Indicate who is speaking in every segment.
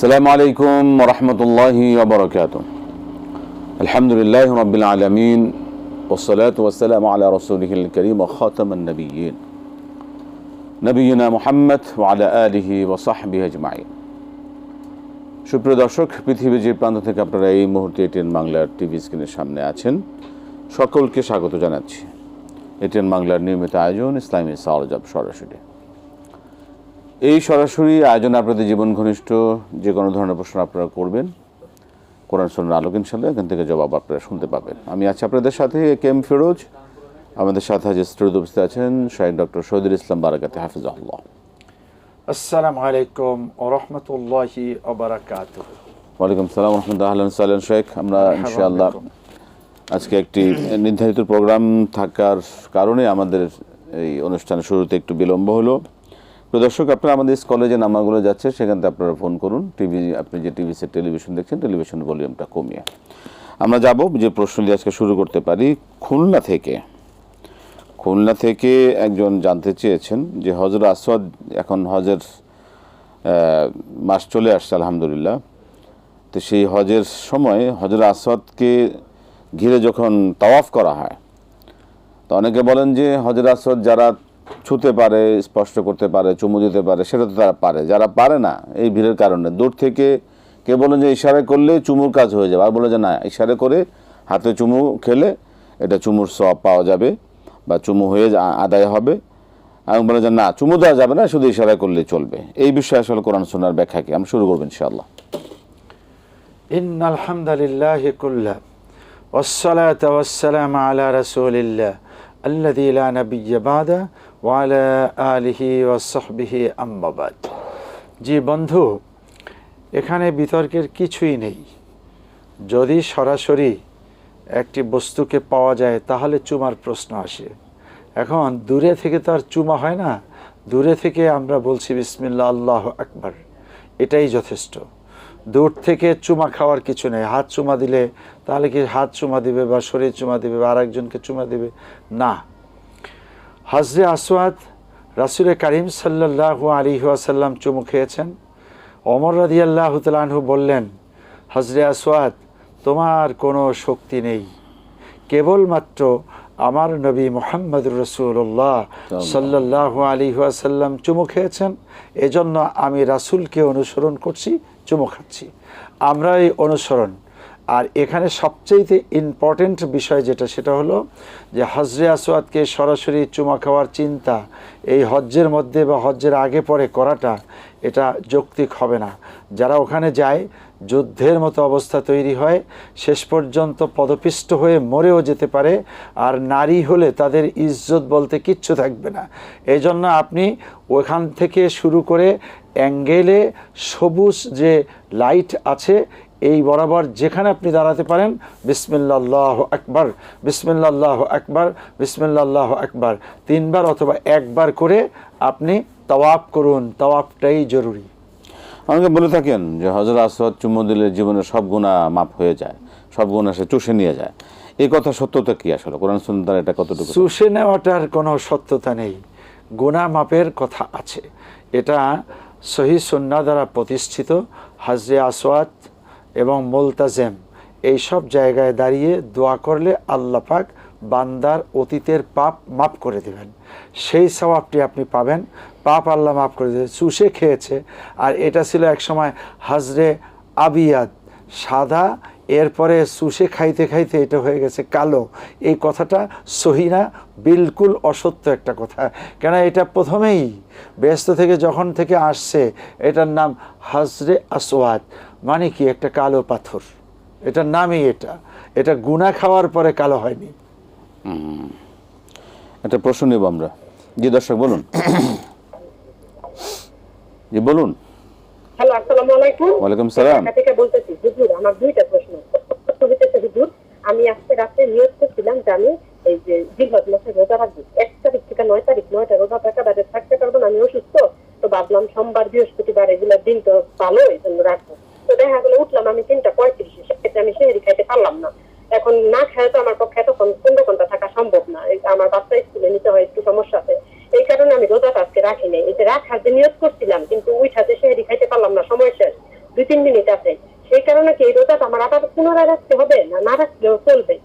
Speaker 1: السلام عليكم ورحمة الله وبركاته الحمد لله رب العالمين والصلاة والسلام على رسوله الكريم وخاتم النبيين نبينا محمد وعلى آله وصحبه أجمعين সুপ্রিয় দর্শক পৃথিবীর যে প্রান্ত থেকে আপনারা এই মুহূর্তে এটিএন বাংলার টিভি স্ক্রিনের সামনে আছেন সকলকে স্বাগত জানাচ্ছি এটিএন বাংলার নিয়মিত আয়োজন ইসলামী সাওয়ালজাব সরাসরি এই সরাসরি আয়োজনে আপনাদের জীবন ঘনিষ্ঠ যে কোনো ধরনের প্রশ্ন আপনারা করবেন কোরআন সন্ন্যার আলোক ইনশাল্লাহ এখান থেকে জবাব আপনারা শুনতে পাবেন। আমি আছি আপনাদের সাথে কে এম ফিরোজ আমাদের সাথে আজ স্টুডিওতে উপস্থিত আছেন শাহিদ ডক্টর শহীদুল ইসলাম বারাকাতে হাফিজাহুল্লাহ।
Speaker 2: আসসালামু আলাইকুম রহমতুল্লাহি
Speaker 1: ওয়ালাইকুম সালাম রহমতুল্লাহ আহলান সাল্লান শেখ আমরা ইনশাআল্লাহ আজকে একটি নির্ধারিত প্রোগ্রাম থাকার কারণে আমাদের এই অনুষ্ঠানের শুরুতে একটু বিলম্ব হলো। দর্শক, আপনারা আমাদের স্কলে যে নাম্বারগুলো যাচ্ছে, সেখান থেকে আপনারা ফোন করুন। টিভি, আপনি যে টিভি সেট টেলিভিশন দেখছেন, টেলিভিশন ভলিউমটা কমিয়ে। আমরা যাব যে প্রশ্ন দিয়ে আজকে শুরু করতে পারি। খুলনা থেকে খুলনা থেকে একজন জানতে চেয়েছেন যে হজর আসওয়াদ এখন হজের মাস চলে আসছে, আলহামদুলিল্লাহ। তো সেই হজের সময় হজর আসওয়াদকে ঘিরে যখন তাওয়াফ করা হয়, তো অনেকে বলেন যে হজর আসওয়াদ যারা ছুতে পারে স্পষ্ট করতে পারে চুমু দিতে পারে সেটা তো তারা পারে যারা পারে না এই ভিড়ের কারণে দূর থেকে কে বলেন যে ইশারা করলে চুমুর কাজ হয়ে যাবে আর বলে যে না ইশারা করে হাতে চুমু খেলে এটা চুমুর সব পাওয়া যাবে বা চুমু হয়ে যা- আদায় হবে এবং বলে যে না চুমু দেওয়া যাবে না শুধু ইশারা করলে চলবে এই বিষয়ে আসলে কোরআন শোনার ব্যাখ্যা কি আমরা শুরু করবো ইনশাআল্লাহ
Speaker 2: إن الحمد لله كله والصلاة والسلام على رسول الله الذي لا نبي بعده ওয়ালা জি বন্ধু এখানে বিতর্কের কিছুই নেই। যদি সরাসরি একটি বস্তুকে পাওয়া যায়, তাহলে চুমার প্রশ্ন আসে। এখন দূরে থেকে তো আর চুমা হয় না। দূরে থেকে আমরা বলছি বিসমিল্লা আল্লাহ একবার এটাই যথেষ্ট। দূর থেকে চুমা খাওয়ার কিছু নেই। হাত চুমা দিলে তাহলে কি হাত চুমা দিবে বা শরীর চুমা দিবে বা আরেকজনকে চুমা দিবে? না। হাজরে আসওয়াদ রাসুলে করিম সাল্লাল্লাহু আলী আসাল্লাম চুমু খেয়েছেন। অমর রাদি আল্লাহ তালাহু বললেন হজরে আসওয়াদ তোমার কোনো শক্তি নেই। কেবলমাত্র আমার নবী মোহাম্মদ রসুল্লাহ সাল্লাহ আলী আসাল্লাম চুমু খেয়েছেন। এজন্য আমি রাসুলকে অনুসরণ করছি চুমু খাচ্ছি। আমরা এই অনুসরণ। আর এখানে সবচেয়ে ইম্পর্টেন্ট বিষয় যেটা, সেটা হলো যে হজরে আসওয়াদকে সরাসরি চুমা খাওয়ার চিন্তা, এই হজ্জের মধ্যে বা হজ্জের আগে পরে করাটা, এটা যৌক্তিক হবে না। যারা ওখানে যায়, যুদ্ধের মতো অবস্থা তৈরি হয়, শেষ পর্যন্ত পদপিষ্ট হয়ে মরেও যেতে পারে, আর নারী হলে তাদের ইজ্জত বলতে কিচ্ছু থাকবে না। এই জন্য আপনি ওখান থেকে শুরু করে অ্যাঙ্গেলে সবুজ যে লাইট আছে এই বরাবর যেখানে আপনি দাঁড়াতে পারেন বিসমিল্লাহ আকবার বিসমিল্লাহ আকবার বিসমিল্লাহ আকবার তিনবার অথবা একবার করে আপনি তাওয়াপ করুন তাওয়াপটাই জরুরি।
Speaker 1: অনেকে বলে থাকেন যে হজর আসওয়াদ চুমু দিলে জীবনের সব গুণা মাপ হয়ে যায় সব গুণা সে চুষে নিয়ে যায়। এই কথা সত্যতা কি আসলে? কোরআন সুন্দর এটা কতটুকু
Speaker 2: চুষে নেওয়াটার কোনো সত্যতা নেই। গুণা মাপের কথা আছে। এটা সহি সন্না দ্বারা প্রতিষ্ঠিত। হাজরে আসওয়াত এবং মোলতাজেম, এই সব জায়গায় দাঁড়িয়ে দোয়া করলে আল্লাহ পাক বান্দার অতীতের পাপ মাফ করে দেবেন। সেই স্বভাবটি আপনি পাবেন। পাপ আল্লাহ মাফ করে দেবেন চুষে খেয়েছে। আর এটা ছিল একসময় হাজরে আবিয়াদ, সাদা এরপরে সুষে খাইতে খাইতে এটা হয়ে গেছে কালো। এই কথাটা সহিনা বিলকুল অসত্য একটা কথা। কেন এটা প্রথমেই ব্যস্ত থেকে যখন থেকে আসছে এটার নাম হাজরে আসওয়াদ মানে কি? একটা কালো পাথর। এটার নামই এটা। এটা গুনা খাওয়ার পরে কালো হয়নি।
Speaker 1: একটা প্রশ্ন নেব আমরা। জি দর্শক বলুন। জি বলুন।
Speaker 3: হ্যালো আসসালামু আলাইকুম।
Speaker 1: ওয়ালাইকুম সালাম।
Speaker 3: থেকে বলতেছি হুজুর আমার দুইটা প্রশ্ন। আমি আজকে রাতে নিয়োগ করছিলাম যে আমি এই যে জিলহজ মাসে রোজা রাখব। এক তারিখ থেকে নয় তারিখ, নয়টা রোজা থাকা বাদে থাকতে পারব না, আমি অসুস্থ। তো ভাবলাম সোমবার, বৃহস্পতিবার এগুলোর দিন তো ভালো এই জন্য রাখব। তো দেখা গেলো উঠলাম, আমি তিনটা পঁয়ত্রিশে সেক্ষেত্রে আমি সেহেরি খাইতে পারলাম না এখন না খেয়ে তো আমার পক্ষে এতক্ষণ পনেরো ঘণ্টা থাকা সম্ভব না এই আমার বাচ্চা স্কুলে নিতে হয় একটু সমস্যা আছে এই কারণে আমি রোজাটা আজকে রাখি নাই এই যে রাখার যে নিয়োগ করছিলাম কিন্তু ওই সাথে সেহেরি খাইতে পারলাম না সময় শেষ দুই তিন মিনিট আছে সেই কারণে কি এই রোজাটা আমার আবার পুনরায় রাখতে হবে না না রাখলেও চলবে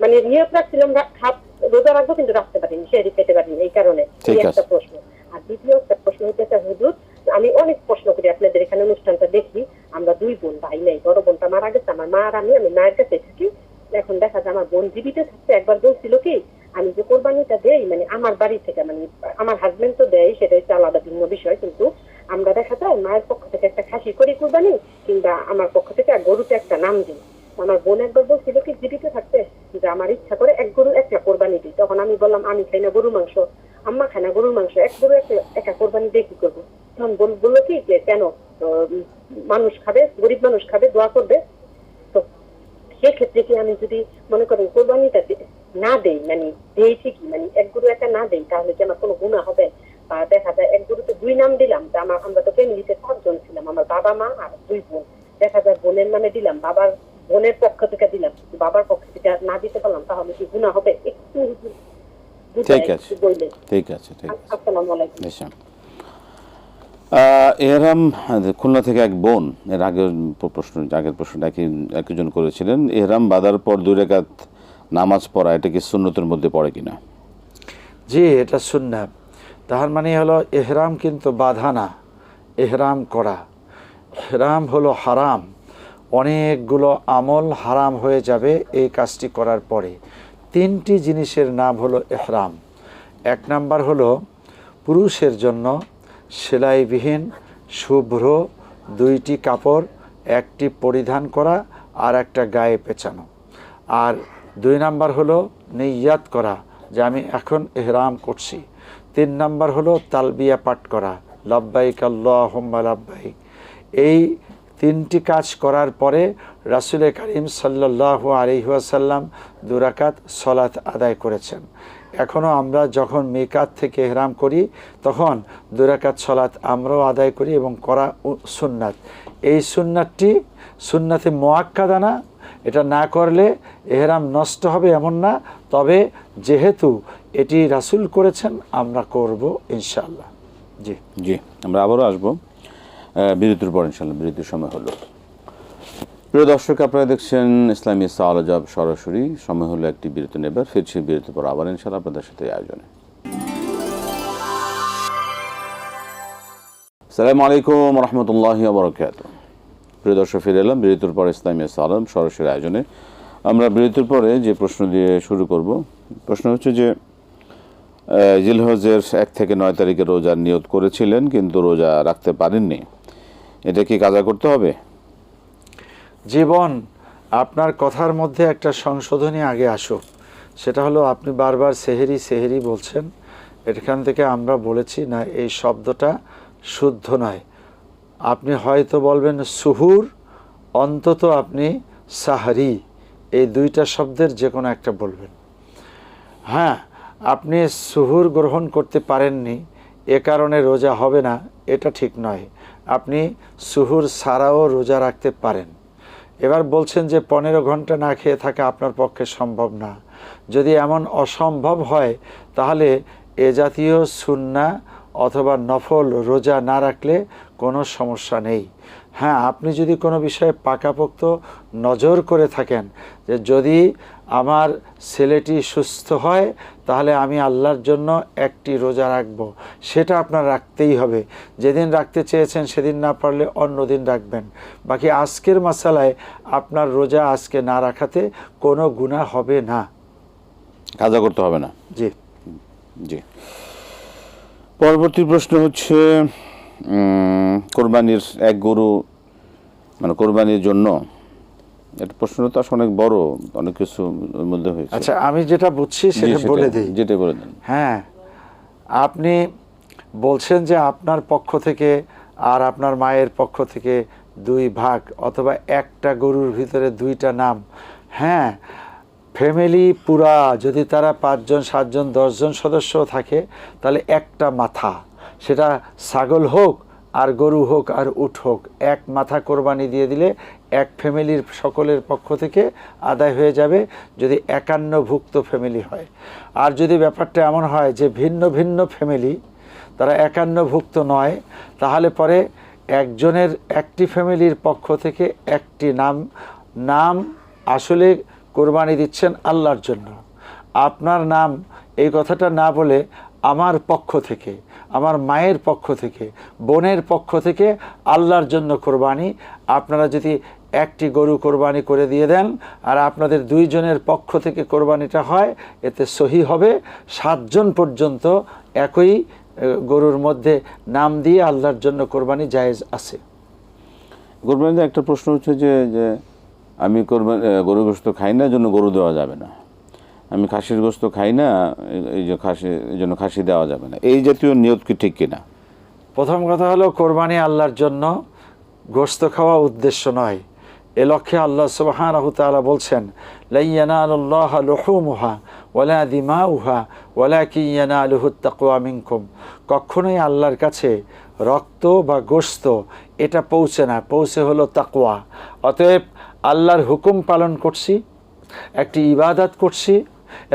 Speaker 3: মানে নিয়োগ রাখছিলাম রা- খাপ- রোজা রাখব কিন্তু রাখতে পারিনি সেরি পেতে পারিনি এই কারণে
Speaker 1: ঠিক
Speaker 3: এই একটা
Speaker 1: আছে।
Speaker 3: প্রশ্ন আর দ্বিতীয় একটা প্রশ্ন হইতেছে হুজুর আমি অনেক প্রশ্ন করি আপনাদের এখানে অনুষ্ঠানটা দেখি আমরা দুই বোন ভাই নাই বড় বোনটা মারা গেছে আমার মা আর আমি আমি মায়ের কাছে থাকি এখন দেখা যায় আমার বোন জীবিত থাকতে একবার বলছিল কি আমি যে কোরবানিটা দেই মানে আমার বাড়ি থেকে মানে আমার হাজবেন্ড তো দেয় সেটা হচ্ছে আলাদা ভিন্ন বিষয় কিন্তু আমরা দেখা যায় মায়ের পক্ষ থেকে একটা খাসি করি কোরবানি কিংবা আমার পক্ষ থেকে এক গরুতে একটা নাম দিই আমার বোন একবার বলছিল কি জীবিত থাকতে যে আমার ইচ্ছা করে এক গরু একটা কোরবানি দিই তখন আমি বললাম আমি খাই না গরুর মাংস আম্মা খায় না গরুর মাংস এক গরু একটা একা কোরবানি দিয়ে কি করব তখন বোন বলল কি যে কেন তো, উম, মানুষ খাবে গরিব মানুষ খাবে দোয়া করবে তো সেক্ষেত্রে কি আমি যদি মনে করেন কোরবানিটা দে- না দেই মানে দেই ঠিকই মানে এক গরু একটা না দেই তাহলে কি আমার কোনো গুণা হবে বা দেখা যায় এক গরুতে দুই নাম দিলাম যে আমার আমরা তো ফ্যামিলিতে চারজন ছিলাম আমার বাবা মা আর দুই বোন দেখা যায় বোনের নামে দিলাম বাবার বোনের পক্ষ থেকে দিলাম বাবার পক্ষ থেকে না দিতে পারলাম তাহলে কি গুণা হবে? একটু
Speaker 1: ঠিক আছে। ঠিক আছে ঠিক আছে।
Speaker 3: আসসালামু আলাইকুম।
Speaker 1: এহরাম খুলনা থেকে এক বোন এর আগের প্রশ্ন আগের প্রশ্নটা একই একজন করেছিলেন এহরাম বাঁধার পর দুই রেখাত নামাজ পড়া এটা কি সুন্নতের মধ্যে পড়ে কিনা?
Speaker 2: জি এটা সুন্না তার মানে হলো এহরাম কিন্তু বাধা না এহরাম করা। এহরাম হলো হারাম। অনেকগুলো আমল হারাম হয়ে যাবে এই কাজটি করার পরে। তিনটি জিনিসের নাম হলো এহরাম। এক নাম্বার হলো পুরুষের জন্য সেলাইবিহীন, শুভ্র, দুইটি কাপড়, একটি পরিধান করা আর একটা গায়ে পেঁচানো। আর দুই নাম্বার হলো নিয়াত করা, যে আমি এখন এহরাম করছি। তিন নাম্বার হলো তালবিয়া পাঠ করা লব্বাইক আল্লাহুম্মা লব্বাইক। এই তিনটি কাজ করার পরে রাসুল করিম সাল্লাহ আলিহাসাল্লাম দুরাকাত সলাত আদায় করেছেন। এখনও আমরা যখন মেকাত থেকে এহরাম করি, তখন দুরাকাত সলাত আমরাও আদায় করি এবং করা সুন্নাত। এই সুন্নাতটি সুন্নাতে মোয়াক্কাদানা এটা না করলে এহরাম নষ্ট হবে এমন না, তবে যেহেতু এটি রাসুল করেছেন, আমরা করব ইনশাল্লাহ জি।
Speaker 1: জি, আমরা আবারও আসব। বিরতির পর ইনশাল্লাহ বিরতির সময় হলো। প্রিয় দর্শক, আপনারা দেখছেন ইসলামী সাওয়ালজাব সরাসরি। সময় হলো একটি বিরতি নেবার। ফিরছি বিরতির পর আবার ইনশাল্লাহ আপনাদের সাথে আয়োজনে। সালামু আলাইকুম রহমতুল্লাহ বরকাত প্রিয় দর্শক, ফিরে এলাম বিরতির পর ইসলামী সালাম সরাসরি আয়োজনে। আমরা বিরতির পরে যে প্রশ্ন দিয়ে শুরু করব, প্রশ্ন হচ্ছে যে জিলহজের এক থেকে নয় তারিখে রোজার নিয়ত করেছিলেন, কিন্তু রোজা রাখতে পারেননি। এটা কি কাজা করতে হবে?
Speaker 2: জীবন, আপনার কথার মধ্যে একটা সংশোধনী আগে আসুক সেটা হলো আপনি বারবার সেহেরি সেহেরি বলছেন। এখান থেকে আমরা বলেছি, না, এই শব্দটা শুদ্ধ নয়। আপনি হয়তো বলবেন সুহুর, অন্তত আপনি সাহারি, এই দুইটা শব্দের যে কোনো একটা বলবেন। হ্যাঁ আপনি সুহুর গ্রহণ করতে পারেননি, এ কারণে রোজা হবে না, এটা ঠিক নয়। আপনি সুহুর ছাড়াও রোজা রাখতে পারেন। এবার বলছেন যে পনেরো ঘণ্টা না খেয়ে থাকা আপনার পক্ষে সম্ভব না। যদি এমন অসম্ভব হয়, তাহলে এ জাতীয় সুন্না অথবা নফল রোজা না রাখলে কোনো সমস্যা নেই। হ্যাঁ আপনি যদি কোনো বিষয়ে পাকাপোক্ত নজর করে থাকেন, যে যদি আমার ছেলেটি সুস্থ হয় তাহলে আমি আল্লাহর জন্য একটি রোজা রাখব। সেটা আপনার রাখতেই হবে। যেদিন রাখতে চেয়েছেন সেদিন না পারলে অন্য দিন রাখবেন। বাকি আজকের মশালায় আপনার রোজা আজকে না রাখাতে কোনো গুণা হবে না।
Speaker 1: কাজা করতে হবে না।
Speaker 2: জি।
Speaker 1: জি। পরবর্তী প্রশ্ন হচ্ছে কোরবানির এক গরু মানে কোরবানির জন্য এটা প্রশ্নটা আসলে অনেক বড় অনেক কিছু মধ্যে হয়েছে।
Speaker 2: আচ্ছা আমি যেটা বুঝছি সেটা
Speaker 1: সেটা-
Speaker 2: বলে দিই।
Speaker 1: যেটা বলে দেন।
Speaker 2: হ্যাঁ আপনি বলছেন যে আপনার পক্ষ থেকে আর আপনার মায়ের পক্ষ থেকে দুই ভাগ অথবা একটা গরুর ভিতরে দুইটা নাম। হ্যাঁ ফ্যামিলি পুরা যদি তারা পাঁচজন সাতজন দশজন সদস্য থাকে তাহলে একটা মাথা। সেটা ছাগল হোক আর গরু হোক আর উট হোক এক মাথা কোরবানি দিয়ে দিলে এক ফ্যামিলির সকলের পক্ষ থেকে আদায় হয়ে যাবে যদি একান্নভুক্ত ফ্যামিলি হয়। আর যদি ব্যাপারটা এমন হয় যে ভিন্ন ভিন্ন ফ্যামিলি, তারা একান্নভুক্ত নয়, তাহলে পরে একজনের একটি ফ্যামিলির পক্ষ থেকে একটি নাম নাম আসলে কোরবানি দিচ্ছেন আল্লাহর জন্য। আপনার নাম এই কথাটা না বলে আমার পক্ষ থেকে, আমার মায়ের পক্ষ থেকে, বোনের পক্ষ থেকে আল্লাহর জন্য কোরবানি। আপনারা যদি একটি গরু কোরবানি করে দিয়ে দেন আর আপনাদের দুইজনের পক্ষ থেকে কোরবানিটা হয় এতে সহি হবে। সাতজন পর্যন্ত একই গরুর মধ্যে নাম দিয়ে আল্লাহর জন্য কোরবানি জায়েজ আছে।
Speaker 1: কোরবানিতে একটা প্রশ্ন হচ্ছে যে যে আমি কোরবানি গরু গোস্ত খাই না জন্য গরু দেওয়া যাবে না। আমি খাসির গোস্ত খাই না এই- এই যে খাসি এই জন্য খাসি দেওয়া যাবে না। এই জাতীয় নিয়ত কি ঠিক কিনা?
Speaker 2: প্রথম কথা হলো কোরবানি আল্লাহর জন্য গোস্ত খাওয়া উদ্দেশ্য নয়। এ লক্ষ্যে আল্লাহ সুবহান তাআলা বলছেন লাইয়ানাল্লাহ লুহুমুহা ওয়ালা দিমাউহা ওয়ালা কি ইয়ানালুহু তাকওয়া মিনকুম। কখনোই আল্লাহর কাছে রক্ত বা গোস্ত এটা পৌঁছে না। পৌঁছে হলো তাকুয়া অতএব আল্লাহর হুকুম পালন করছি, একটি ইবাদত করছি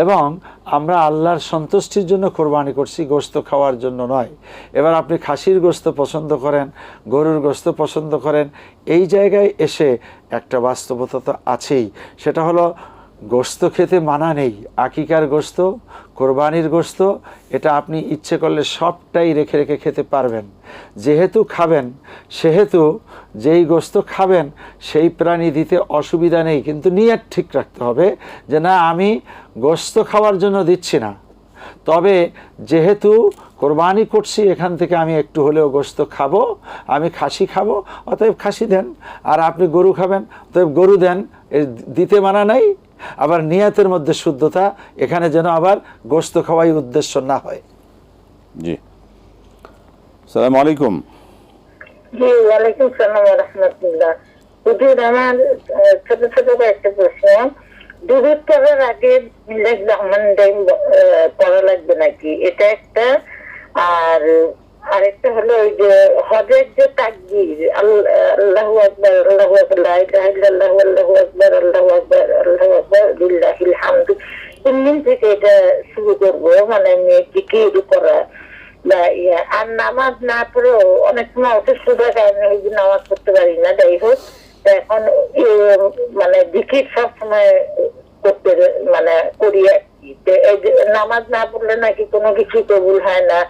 Speaker 2: এবং আমরা আল্লাহর সন্তুষ্টির জন্য কোরবানি করছি গোস্ত খাওয়ার জন্য নয়। এবার আপনি খাসির গোস্ত পছন্দ করেন, গরুর গোস্ত পছন্দ করেন এই জায়গায় এসে একটা বাস্তবতা তো আছেই। সেটা হলো গোস্ত খেতে মানা নেই। আকিকার গোস্ত কোরবানির গোস্ত এটা আপনি ইচ্ছে করলে সবটাই রেখে রেখে খেতে পারবেন। যেহেতু খাবেন, সেহেতু যেই গোস্ত খাবেন, সেই প্রাণী দিতে অসুবিধা নেই। কিন্তু নিয়ত ঠিক রাখতে হবে যে, না, আমি গোস্ত খাওয়ার জন্য দিচ্ছি না। তবে যেহেতু কোরবানি করছি এখান থেকে আমি একটু হলেও গোস্ত খাব আমি খাসি খাব অতএব খাসি দেন। আর আপনি গরু খাবেন অতএব গরু দেন দিতে মানা নাই। আবার নিয়াতের মধ্যে শুদ্ধতা এখানে যেন আবার গোস্ত খাওয়াই উদ্দেশ্য না হয়।
Speaker 1: জি। সালাম আলাইকুম।
Speaker 4: জি ওয়ালাইকুম সালাম রহমতুল্লাহ। হুজুর আমার ছোট ছোট কয়েকটা প্রশ্ন। দুধের পড়ার আগে মিলাদ রহমান লাগবে নাকি? এটা একটা। আর আরেকটা হলো ওই যে হজের যে তাকবীর আল- আল্লাহু আকবার আল্লাহু আকবার লা ইলাহা ইল্লাল্লাহু আল্লাহু আকবার আল্লাহু আকবার আল্লাহু হামদু। তিন দিন থেকে এটা শুরু করব মানে আমি জিকির করা। বা ইয়ে, আর নামাজ না পড়েও অনেক সময় অসুস্থতার কারণে ওই যে নামাজ পড়তে পারি না যাই হোক। এখন মানে দিকির সব সময় করতে মানে করি আর কি। তো নামাজ না পড়লে নাকি কোনো কিছু কবুল হয় না।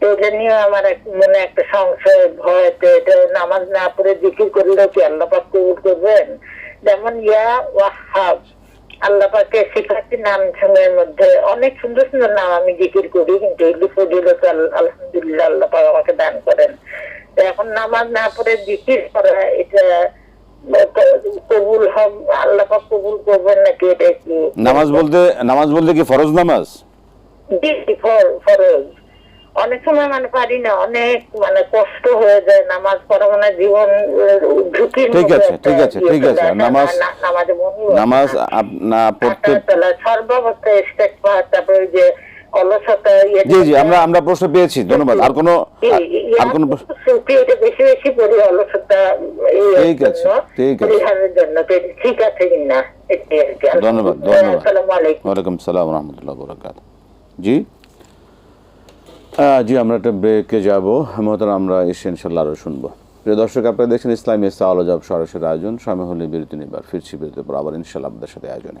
Speaker 4: তো এটা নিয়ে আমার মনে একটা সংশয়, ভয়। তো এটা নামাজ না পড়ে দিকির করলেও কি আল্লাপাক কবুল করবেন? যেমন ইয়া ওয়াহাব, আল্লাহ পাকে সিফাতি নাম সময়ের মধ্যে অনেক সুন্দর সুন্দর নাম আমি জিকির করি, কিন্তু এগুলি ফজিলত, আল- আলহামদুলিল্লাহ আল্লাপাক আমাকে দান করেন। তো এখন নামাজ না পড়ে জিকির করা, এটা
Speaker 1: নামাজ বলতে নামাজ বলতে কি ফরজ নামাজ
Speaker 4: ফরজ অনেক সময় মানে পারি না অনেক মানে কষ্ট হয়ে যায় নামাজ পড়া মানে জীবন ঝুঁকির
Speaker 1: ঠিক আছে, ঠিক আছে,
Speaker 4: ইয়ে
Speaker 1: ঠিক আছে।
Speaker 4: চলে আসে।
Speaker 1: নামাজ-
Speaker 4: নামাজে
Speaker 1: নামাজ
Speaker 4: না।
Speaker 1: পড়তে
Speaker 4: সর্বাবস্থায় ইস্তেগফার, তারপরে যে অলসতা ইয়ে
Speaker 1: জি জি আমরা আমরা প্রশ্ন পেয়েছি ধন্যবাদ। আর কোনো আর- কোনো
Speaker 4: এটা বেশি বেশি পড়ি অলসতা
Speaker 1: ঠিক আছে, ঠিক আছে।
Speaker 4: পরিহারের জন্য। ঠিক আছে কিনা এটাই আর কি।
Speaker 1: ধন্যবাদ ধন্যবাদ।
Speaker 4: আসসালামু আলাইকুম।
Speaker 1: ওয়ালাইকুম সালাম রহমতুল্লাহ বরকাত জি? জি আমরা একটা ব্রেকে যাব। আমরা এসে ইনশাল্লাহ আরও শুনব। প্রিয় দর্শক আপনারা দেখছেন ইসলামী সাওয়াল জব সরাসরি আয়োজন। সময় হলে বিরতি নিবার ফিরছি বিরতির পর আবার ইনশাল্লাহ আপনাদের সাথে আয়োজনে।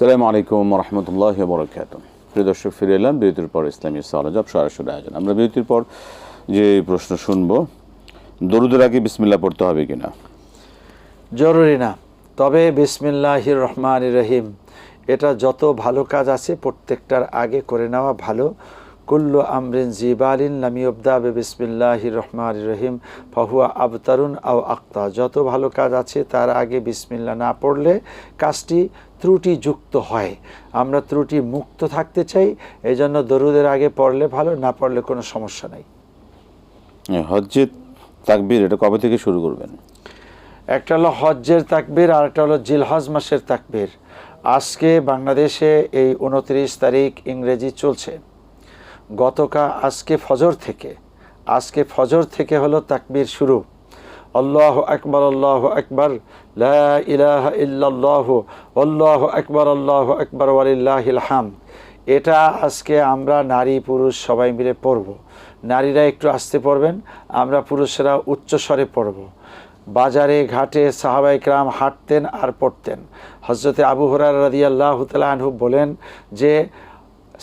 Speaker 1: সালামু আলাইকুম রহমতুল্লাহ বরকাত প্রিয় দর্শক, ফিরে এলাম বিরতির পর ইসলামী সাওয়াল জব সরাসরি আয়োজন। আমরা বিরতির পর যে প্রশ্ন শুনব, দরুদের আগে বিসমিল্লা পড়তে হবে কিনা?
Speaker 2: জরুরি না। তবে বিসমিল্লাহির রহমান রহিম, এটা যত ভালো কাজ আছে প্রত্যেকটার আগে করে নেওয়া ভালো। কুল্লু আমরিন জিবালিন লামিউবদা বে বিসমিল্লাহির রহমান রহিম, ফাহুয়া আবতারুন আও আক্তা। যত ভালো কাজ আছে তার আগে বিসমিল্লা না পড়লে কাজটি ত্রুটিযুক্ত হয়। আমরা ত্রুটি মুক্ত থাকতে চাই এই জন্য দরুদের আগে পড়লে ভালো না পড়লে কোনো সমস্যা নেই।
Speaker 1: হজ্জে তাকবীর এটা কবে থেকে শুরু করবেন?
Speaker 2: একটা হলো হজ্জের তাকবীর আর একটা হলো জিলহজ মাসের তাকবীর। আজকে বাংলাদেশে এই উনত্রিশ তারিখ ইংরেজি চলছে। গতকাল আজকে ফজর থেকে আজকে ফজর থেকে হলো তাকবীর শুরু। আল্লাহ আকবর আল্লাহ আকবর ইলাহা ইল্লাল্লাহ, আল্লাহ আকবর আল্লাহ আকবর, ওয়ালিল্লাহিল এটা আজকে আমরা নারী, পুরুষ সবাই মিলে পড়ব। নারীরা একটু আসতে পড়বেন, আমরা পুরুষেরা উচ্চস্বরে পড়ব। বাজারে, ঘাটে সাহাবাইকরাম হাঁটতেন আর পড়তেন। হজরতে আবু হরার রাদি আল্লাহ আনহু বলেন যে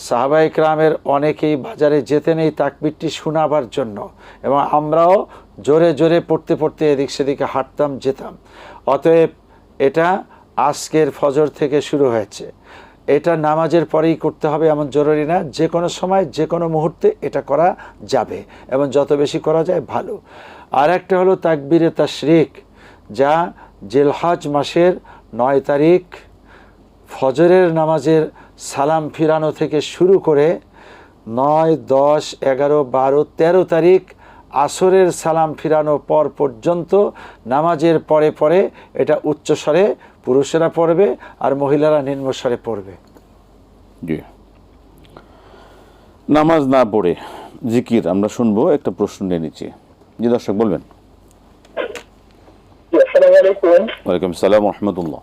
Speaker 2: সাহাবাইকরামের অনেকেই বাজারে যেতেন এই তাকবিরটি শোনাবার জন্য এবং আমরাও জোরে জোরে পড়তে পড়তে এদিক সেদিকে হাঁটতাম, যেতাম। অতএব এটা আজকের ফজর থেকে শুরু হয়েছে। এটা নামাজের পরেই করতে হবে এমন জরুরি না, যে কোনো সময়, যে কোনো মুহূর্তে এটা করা যাবে এবং যত বেশি করা যায় ভালো। আর একটা হলো তাকবিরে তাশরিক, যা জেলহাজ মাসের নয় তারিখ ফজরের নামাজের সালাম ফিরানো থেকে শুরু করে নয়, দশ, এগারো, বারো, তেরো তারিখ আসরের সালাম ফিরানো পর পর্যন্ত নামাজের পরে পরে এটা উচ্চস্বরে পুরুষেরা পড়বে আর মহিলারা নিম্নস্বরে পড়বে।
Speaker 1: জি। নামাজ না পড়ে জিকির আমরা শুনব একটা প্রশ্ন নিয়ে নিচ্ছি। জি দর্শক বলবেন।
Speaker 5: জি, আসসালামু আলাইকুম।
Speaker 1: ওয়ালাইকুম সালাম রহমতুল্লাহ।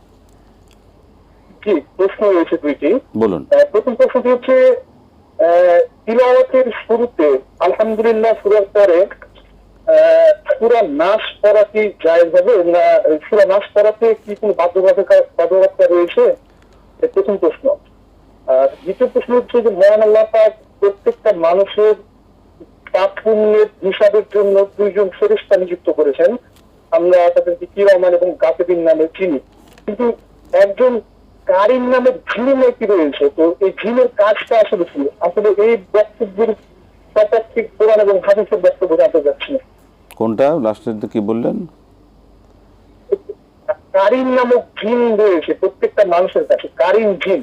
Speaker 5: জি প্রশ্ন রয়েছে দুইটি।
Speaker 1: বলুন।
Speaker 5: প্রথম প্রশ্নটি হচ্ছে তিলাওয়াতের শুরুতে আলহামদুলিল্লাহ সুরার পরে সূরা নাশ পড়া কি জায়েজ হবে সুরা নাশ পড়াতে কি কোনো বাধ্যবাধকতা রয়েছে? প্রথম প্রশ্ন। আর দ্বিতীয় প্রশ্ন হচ্ছে যে মহান আল্লাহ পাক প্রত্যেকটা মানুষের পাপ হিসাবের জন্য দুইজন ফেরেশতা নিযুক্ত করেছেন। আমরা তাদেরকে কিরমান এবং গাফেদিন নামে চিনি। কিন্তু একজন কারিম নামে ঝিম একটি রয়েছে? তো এই ঝিমের কাজটা আসলে কি? আসলে এই বক্তব্যের সপক্ষে কোরআন এবং হাদিসের বক্তব্য জানতে যাচ্ছি
Speaker 1: কোনটা? লাস্টের কি বললেন?
Speaker 5: কারিম নামক রয়েছে প্রত্যেকটা মানুষের কাছে কারিম ঝিম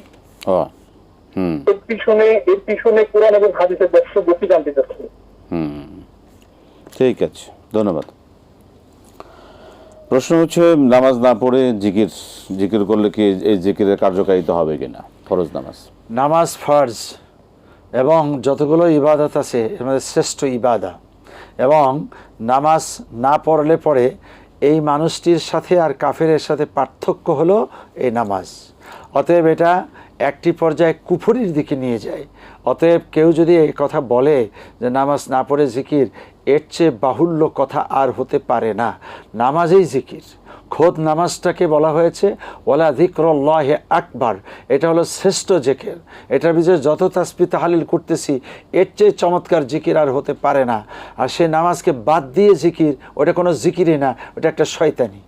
Speaker 5: এর পিছনে এর পিছনে কোরআন এবং হাদিসের বক্তব্য কি জানতে চাচ্ছি।
Speaker 1: ঠিক আছে ধন্যবাদ। প্রশ্ন হচ্ছে নামাজ না পড়ে জিকির জিকির করলে কি এই জিকিরের কার্যকারিতা হবে কিনা? ফরজ নামাজ।
Speaker 2: নামাজ ফরজ এবং যতগুলো ইবাদত আছে এর মধ্যে শ্রেষ্ঠ ইবাদা। এবং নামাজ না পড়লে পরে এই মানুষটির সাথে আর কাফেরের সাথে পার্থক্য হলো এই নামাজ। অতএব এটা একটি পর্যায়ে কুফুরির দিকে নিয়ে যায়। অতএব কেউ যদি এই কথা বলে যে নামাজ না পড়ে জিকির, এর চেয়ে বাহুল্য কথা আর হতে পারে না। নামাজেই জিকির। খোদ নামাজটাকে বলা হয়েছে ওলা জিক্রল্লাহ আকবার। এটা হলো শ্রেষ্ঠ জেকের। এটার ভিতরে যত তাসবি তাহালিল করতেছি, এর চেয়ে চমৎকার জিকির আর হতে পারে না। আর সে নামাজকে বাদ দিয়ে জিকির, ওটা কোনো জিকিরই না, ওটা একটা শয়তানি।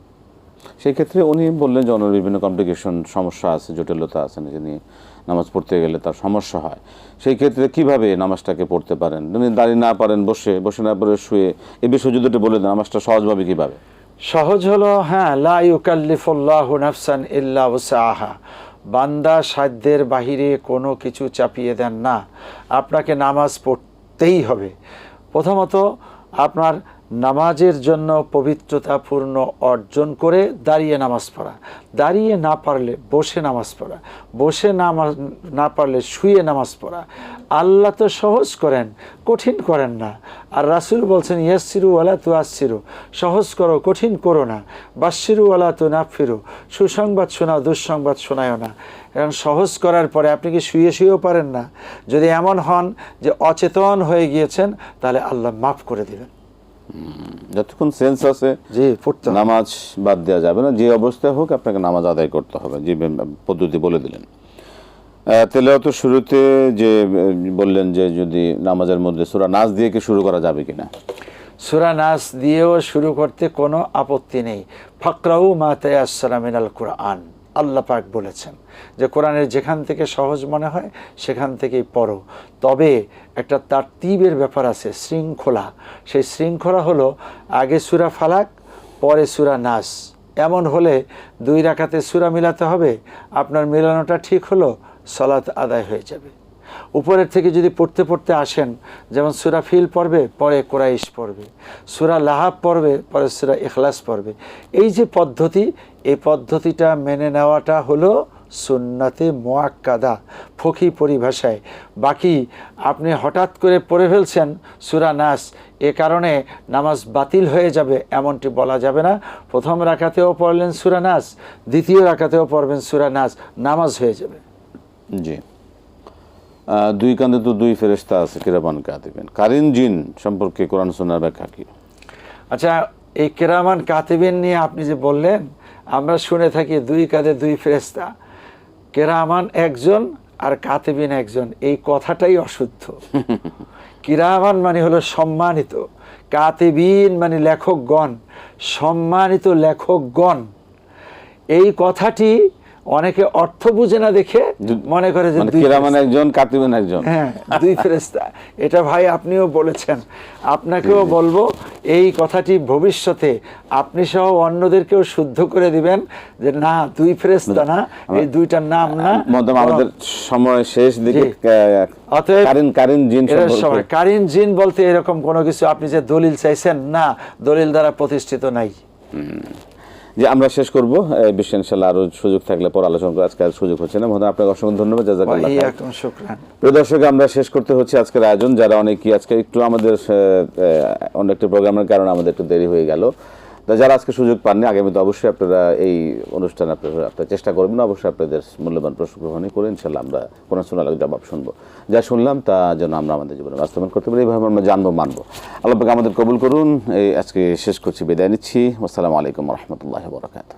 Speaker 1: সেই ক্ষেত্রে উনি বললেন যে ওনার বিভিন্ন কমপ্লিকেশন, সমস্যা আছে, জটিলতা আছে যিনি নামাজ পড়তে গেলে তার সমস্যা হয়। সেই ক্ষেত্রে কীভাবে নামাজটাকে পড়তে পারেন? দাঁড়িয়ে না পারেন, বসে বসে না পড়ে শুয়ে এ বিষয়ে যদি বলে দেন, নামাজটা সহজভাবে কীভাবে?
Speaker 2: সহজ হলো হ্যাঁ লা নাফসান ইল্লা ওসাহা বান্দা সাধ্যের বাহিরে কোনো কিছু চাপিয়ে দেন না। আপনাকে নামাজ পড়তেই হবে। প্রথমত, আপনার নামাজের জন্য পবিত্রতাপূর্ণ অর্জন করে দাঁড়িয়ে নামাজ পড়া। দাঁড়িয়ে না পারলে বসে নামাজ পড়া। বসে নামাজ না পারলে শুয়ে নামাজ পড়া। আল্লাহ তো সহজ করেন, কঠিন করেন না। আর রাসুল বলছেন ইয়াসিরু ওয়ালা তু আসিরু সহজ করো, কঠিন করো না। বাসিরু ওয়ালা তু না নাফিরু সুসংবাদ শোনাও, দুঃসংবাদ শোনায়ও না। এবং সহজ করার পরে আপনি কি শুয়ে শুয়েও পারেন না? যদি এমন হন যে অচেতন হয়ে গিয়েছেন, তাহলে আল্লাহ মাফ করে দেবেন।
Speaker 1: যতক্ষণ সেন্স আছে
Speaker 2: জি পড়তে
Speaker 1: নামাজ বাদ দেওয়া যাবে না। যে অবস্থায় হোক আপনাকে নামাজ আদায় করতে হবে যে পদ্ধতি বলে দিলেন। তেলাওয়াত শুরুতে যে বললেন যে যদি নামাজের মধ্যে সুরা নাচ দিয়ে কি শুরু করা যাবে কিনা?
Speaker 2: সুরা নাচ দিয়েও শুরু করতে কোনো আপত্তি নেই। ফকরাউ মাতায় মিনাল কোরআন। আল্লাহ পাক বলেছেন যে কোরআনের যেখান থেকে সহজ মনে হয়, সেখান থেকেই পড়ো। তবে একটা তার তীবের ব্যাপার আছে, শৃঙ্খলা। সেই শৃঙ্খলা হলো আগে সুরা ফালাক, পরে সুরা নাস। এমন হলে দুই রাখাতে সুরা মিলাতে হবে, আপনার মেলানোটা ঠিক হলো সলাৎ আদায় হয়ে যাবে। উপরের থেকে যদি পড়তে পড়তে আসেন, যেমন সুরা ফিল পড়বে, পরে কোরাইশ পড়বে। সুরা লাহাব পড়বে, পরে সুরা ইখলাস পড়বে। এই যে পদ্ধতি, এই পদ্ধতিটা মেনে নেওয়াটা হলো সুন্নাতে মোয়াক্কাদা ফকি পরিভাষায়। বাকি আপনি হঠাৎ করে পড়ে ফেলছেন সুরা নাস, এ কারণে নামাজ বাতিল হয়ে যাবে, এমনটি বলা যাবে না। প্রথম রাখাতেও পড়লেন সুরা নাস, দ্বিতীয় রাখাতেও পড়বেন সুরা নাস, নামাজ হয়ে যাবে।
Speaker 1: জি। দুই কান্দে তো দুই ফেরেস্তা আছে কিরামান কাতিবিন। কারিন জিন সম্পর্কে কোরআন সোনার ব্যাখ্যা কি?
Speaker 2: আচ্ছা এই কেরামান কাতিবিন নিয়ে আপনি যে বললেন আমরা শুনে থাকি দুই কাঁধে দুই ফেরেস্তা কেরামান একজন আর কাতিবিন একজন এই কথাটাই অশুদ্ধ। কিরামান মানে হলো সম্মানিত কাতিবিন মানে লেখকগণ সম্মানিত লেখকগণ। এই কথাটি অনেকে অর্থ বুঝে না দেখে মনে করে যে
Speaker 1: মানে কিরামান একজন কাতিবিন একজন।
Speaker 2: হ্যাঁ দুই ফেরেস্তা এটা ভাই আপনিও বলেছেন। আপনাকেও বলব এই কথাটি ভবিষ্যতে আপনি সহ অন্যদেরকেও শুদ্ধ করে দিবেন যে না দুই ফেরেস্তা না এই দুইটার নাম না।
Speaker 1: মধ্যম আমাদের সময় শেষ দিকে
Speaker 2: অতএব
Speaker 1: কারিন কারিন জিন
Speaker 2: সময় কারিন জিন বলতে এরকম কোনো কিছু আপনি যে দলিল চাইছেন না দলিল দ্বারা প্রতিষ্ঠিত নাই।
Speaker 1: যে আমরা শেষ করব। এই বিষয়ে ইনশাআল্লাহ আরও সুযোগ থাকলে পর আলোচনা করব। আজকে আর সুযোগ হচ্ছে না। মহোদয় আপনাকে অসংখ্য ধন্যবাদ। জাজাকাল্লাহ প্রিয় দর্শক আমরা শেষ করতে হচ্ছে আজকের আয়োজন। যারা অনেকেই আজকে একটু আমাদের অন্য একটা প্রোগ্রামের কারণে আমাদের একটু দেরি হয়ে গেল। যারা আজকে সুযোগ পাননি, আগামীতে অবশ্যই আপনারা এই অনুষ্ঠান আপনারা আপনারা চেষ্টা করবেন, অবশ্যই আপনাদের মূল্যবান প্রশ্ন গ্রহণই করে ইনশাল্লাহ আমরা কোনো শোনার জবাব শুনব। যা শুনলাম তা যেন আমরা আমাদের জীবনে বাস্তবায়ন করতে পারি, এইভাবে আমরা জানব, মানবো। আল্লাহকে আমাদের কবুল করুন। এই আজকে শেষ করছি, বিদায় নিচ্ছি। আসসালামু আলাইকুম রহমতুল্লাহ বরকাত